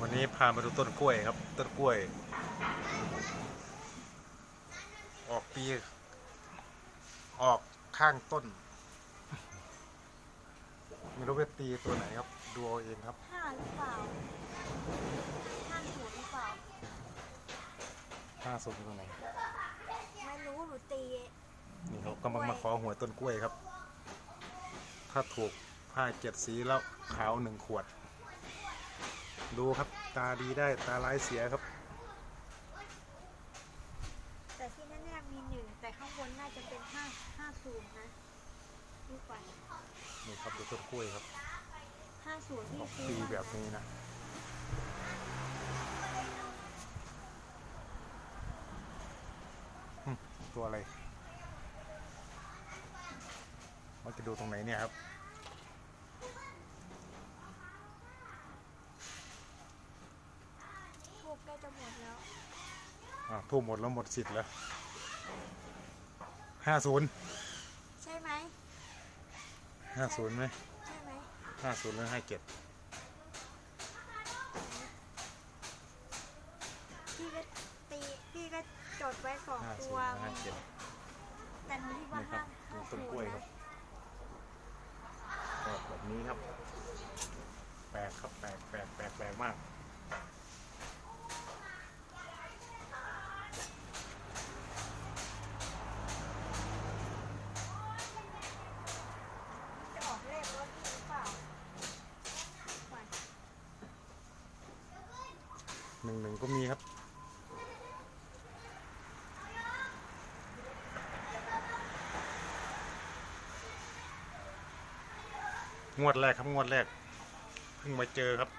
วันนี้พามาดูต้นกล้วยครับ ต้นกล้วย ออกปี ออกข้างต้น ไม่รู้ว่าตีตัวไหนครับ ดูเอาเองครับห้าหรือเปล่าห้าศูนย์หรือเปล่าห้าสุดตัวไหน ไม่รู้หนูตี นี่เขากำลังมาขอหวยต้นกล้วยครับ ถ้าถูกผ้าเจ็ดสีแล้วขาวหนึ่งขวด ดูครับตาดีได้ตาร้ายเสียครับ แต่ที่แน่ๆมีหนึ่งแต่ข้างบนน่าจะเป็นห้าห้าศูนย์นะดูก่อนนี่ครับดูต้นกล้วยครับห้าศูนย์ที่ออกซื้อปีมาแบบนี้นะหึตัวอะไรมันจะดูตรงไหนเนี่ยครับ ทูบใก ล้จะหมดแล้วอ่าทุ่มหมดแล้วหมดสิทธิ์แล้วห้าศูนย์ใช่ไหมห้าศูนย์ไหมใช่ไหมห้าศูนย์หรือห้าเจ็ดพี่ก็ตีพี่ก็จดไว้สองห้าตัศูวนย์ห้าเจ็ดแต่หนูคิดว่านี่ครัห้าบห้าต้ศูนนย์กล้วยครันะบออกแบบนี้ครับแปลกครับแปลกแปลกแปลกแปลกมาก จะออกเลขรถหรือเปล่าก่อน หนึ่งหนึ่งก็มีครับ งวดแรกครับงวดแรกเพิ่งมาเจอครับ